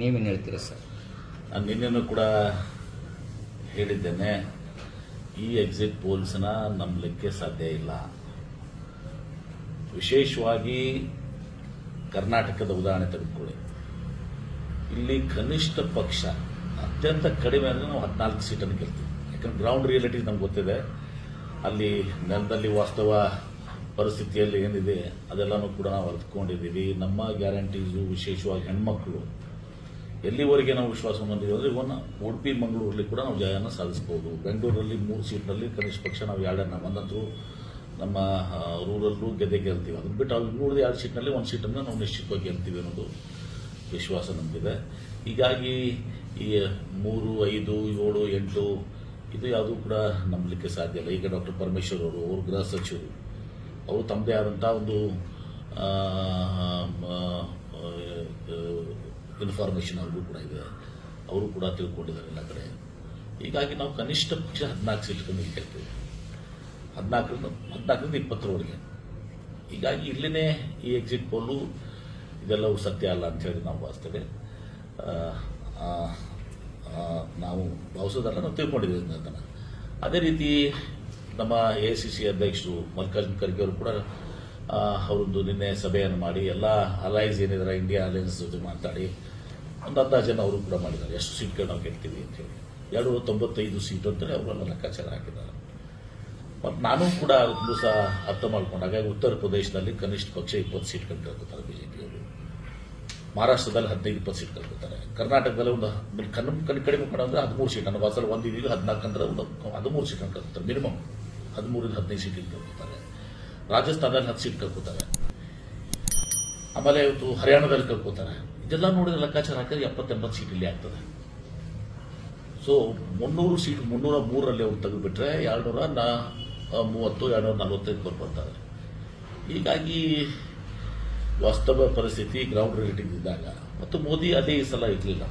ನೀವೇನು ಹೇಳ್ತೀರಾ ಸರ್? ನಾನು ನಿನ್ನೆನೂ ಕೂಡ ಹೇಳಿದ್ದೇನೆ, ಈ ಎಕ್ಸಿಟ್ ಪೋಲ್ಸ್ನ ನಂಬಲಿಕ್ಕೆ ಸಾಧ್ಯ ಇಲ್ಲ. ವಿಶೇಷವಾಗಿ ಕರ್ನಾಟಕದ ಉದಾಹರಣೆ ತೆಗೆದುಕೊಳ್ಳಿ. ಇಲ್ಲಿ ಕನಿಷ್ಠ ಪಕ್ಷ, ಅತ್ಯಂತ ಕಡಿಮೆ ಅಂದರೆ ನಾವು ಹದಿನಾಲ್ಕು ಸೀಟನ್ನು ಗೆಲ್ತೀವಿ. ಯಾಕಂದ್ರೆ ಗ್ರೌಂಡ್ ರಿಯಾಲಿಟಿ ನಮ್ಗೆ ಗೊತ್ತಿದೆ. ಅಲ್ಲಿ ನೆಲದಲ್ಲಿ ವಾಸ್ತವ ಪರಿಸ್ಥಿತಿಯಲ್ಲಿ ಏನಿದೆ ಅದೆಲ್ಲನೂ ಕೂಡ ನಾವು ಅರ್ಥಕೊಂಡಿದ್ದೀವಿ ನಮ್ಮ ಗ್ಯಾರಂಟೀಸು ವಿಶೇಷವಾಗಿ ಹೆಣ್ಮಕ್ಳು ಎಲ್ಲಿವರೆಗೆ ನಾವು ವಿಶ್ವಾಸ ಹೊಂದಿದ್ದೀವಿ ಅಂದರೆ ಇವನ್ನ ಉಡುಪಿ, ಮಂಗಳೂರಲ್ಲಿ ಕೂಡ ನಾವು ಜಯನ ಸಾಧಿಸ್ಬೋದು ಬೆಂಗಳೂರಲ್ಲಿ ಮೂರು ಸೀಟ್ನಲ್ಲಿ ಕನಿಷ್ಠ ಪಕ್ಷ ನಾವು ಎರಡನ್ನ, ಒಂದಂತೂ ನಮ್ಮ ರೂರಲ್ಲೂ ಗೆದ್ದೆ ಗೆಲ್ತೀವಿ. ಅದನ್ನ ಬಿಟ್ಟು ಅವ್ರು ಉಳಿದ ಎರಡು ಸೀಟ್ನಲ್ಲಿ ಒಂದು ಸೀಟನ್ನು ನಾವು ನಿಶ್ಚಿತವಾಗಿ ಗೆಲ್ತೀವಿ ಅನ್ನೋದು ವಿಶ್ವಾಸ ನಮಗಿದೆ. ಹೀಗಾಗಿ ಈ ಮೂರು, ಐದು, ಏಳು, ಎಂಟು, ಇದು ಯಾವುದೂ ಕೂಡ ನಂಬಲಿಕ್ಕೆ ಸಾಧ್ಯ ಇಲ್ಲ. ಈಗ ಡಾಕ್ಟರ್ ಪರಮೇಶ್ವರ್ ಅವರು ಅವರು ಗೃಹ ಸಚಿವರು, ಅವರು ತಮ್ಮದೇ ಆದಂಥ ಒಂದು ಇನ್ಫಾರ್ಮೇಷನ್ ಅವ್ರಿಗೂ ಕೂಡ ಇದೆ. ಅವರು ಕೂಡ ತಿಳ್ಕೊಂಡಿದ್ದಾರೆ ಎಲ್ಲ ಕಡೆ. ಹೀಗಾಗಿ ನಾವು ಕನಿಷ್ಠ ಪಕ್ಷ ಹದಿನಾಲ್ಕು ಸೀಟ್ಗಳನ್ನು ಇಟ್ಟಿರ್ತೀವಿ ಹದಿನಾಲ್ಕರಿಂದ ಹದಿನಾಲ್ಕರಿಂದ ಇಪ್ಪತ್ತರವರೆಗೆ. ಹೀಗಾಗಿ ಇಲ್ಲಿನೇ ಈ ಎಕ್ಸಿಟ್ ಪೋಲು ಇದೆಲ್ಲವೂ ಸತ್ಯ ಅಲ್ಲ ಅಂತ ಹೇಳಿ ನಾವು ಭಾವಿಸ್ತೇವೆ. ನಾವು ಭಾವಿಸೋದಲ್ಲ, ನಾವು ತಿಳ್ಕೊಂಡಿದ್ದೀವಿ ಅದನ್ನು ಅದೇ ರೀತಿ ನಮ್ಮ ಎ ಸಿ ಸಿ ಅಧ್ಯಕ್ಷರು ಮಲ್ಲಿಕಾರ್ಜುನ ಖರ್ಗೆ ಅವರು ಕೂಡ ಅವರೊಂದು ನಿನ್ನೆ ಸಭೆಯನ್ನು ಮಾಡಿ ಎಲ್ಲ ಅಲೈನ್ಸ್ ಏನಿದ್ದಾರೆ ಇಂಡಿಯಾ ಅಲೈನ್ಸ್ ಜೊತೆ ಮಾತಾಡಿ ಒಂದು ಅಂದಾಜನ್ನು ಅವರು ಕೂಡ ಮಾಡಿದ್ದಾರೆ. ಎಷ್ಟು ಸೀಟ್ಗಳು ನಾವು ಗೆಲ್ತೀವಿ ಅಂತೇಳಿ ಎರಡು ತೊಂಬತ್ತೈದು ಸೀಟ್ ಅಂತೇಳಿ ಅವರೆಲ್ಲ ಲೆಕ್ಕಾಚಾರ ಹಾಕಿದ್ದಾರೆ. ಮತ್ತು ನಾನು ಕೂಡ ಒಂದು ಸಹ ಅರ್ಥ ಮಾಡ್ಕೊಂಡಾಗ ಉತ್ತರ ಪ್ರದೇಶದಲ್ಲಿ ಕನಿಷ್ಠ ಪಕ್ಷ ಇಪ್ಪತ್ತು ಸೀಟ್ಗಳು ಕಳ್ಕೊತಾರೆ ಬಿಜೆಪಿಯವರು ಮಹಾರಾಷ್ಟ್ರದಲ್ಲಿ ಹದಿನೈದು ಇಪ್ಪತ್ತು ಸೀಟ್ ಕಳ್ಕೊತಾರೆ ಕರ್ನಾಟಕದಲ್ಲಿ ಒಂದು ಕಣ್ಣು ಕಣ್ಣು ಕಡಿಮೆ ಮಾಡೋದ್ರೆ ಹದಿಮೂರು ಸೀಟ್. ಅನ್ನೋ ಒಂದು ಇದೀಗ ಹದಿನಾಲ್ಕು ಅಂದ್ರೆ ಒಂದು ಹದಿಮೂರು ಸೀಟ್ ಕಳ್ಕೊತಾರೆ ಮಿನಿಮಮ್ ಹದಿಮೂರಿಂದ ಹದಿನೈದು ಸೀಟ್ ಕಳ್ಕೊತಾರೆ ರಾಜಸ್ಥಾನದಲ್ಲಿ ಹತ್ತು ಸೀಟ್ ಕಳ್ಕೊತಾರೆ ಆಮೇಲೆ ಇವತ್ತು ಹರಿಯಾಣದಲ್ಲಿ ಕಳ್ಕೊತಾರೆ ಇದೆಲ್ಲ ನೋಡಿದ್ರೆ ಲೆಕ್ಕಾಚಾರ ಹಾಕಿದ್ರೆ ಎಪ್ಪತ್ತೆಂಬತ್ತು ಸೀಟ್ ಇಲ್ಲಿ ಆಗ್ತದೆ. ಸೊ ಮುನ್ನೂರು ಸೀಟ್ ಮುನ್ನೂರ ಮೂರರಲ್ಲಿ ಅವ್ರು ತೆಗೆದುಬಿಟ್ರೆ ಎರಡುನೂರ ನಾ ಮೂವತ್ತು, ಎರಡುನೂರ ನಲವತ್ತೈದು ಬರ್ತಾರೆ. ಹೀಗಾಗಿ ವಾಸ್ತವ ಪರಿಸ್ಥಿತಿ ಗ್ರೌಂಡ್ ರಿಲೇಟಿವ್ ಇದ್ದಾಗ, ಮತ್ತು ಮೋದಿ ಅದೇ ಈ ಸಲ ಇರಲಿಲ್ಲ.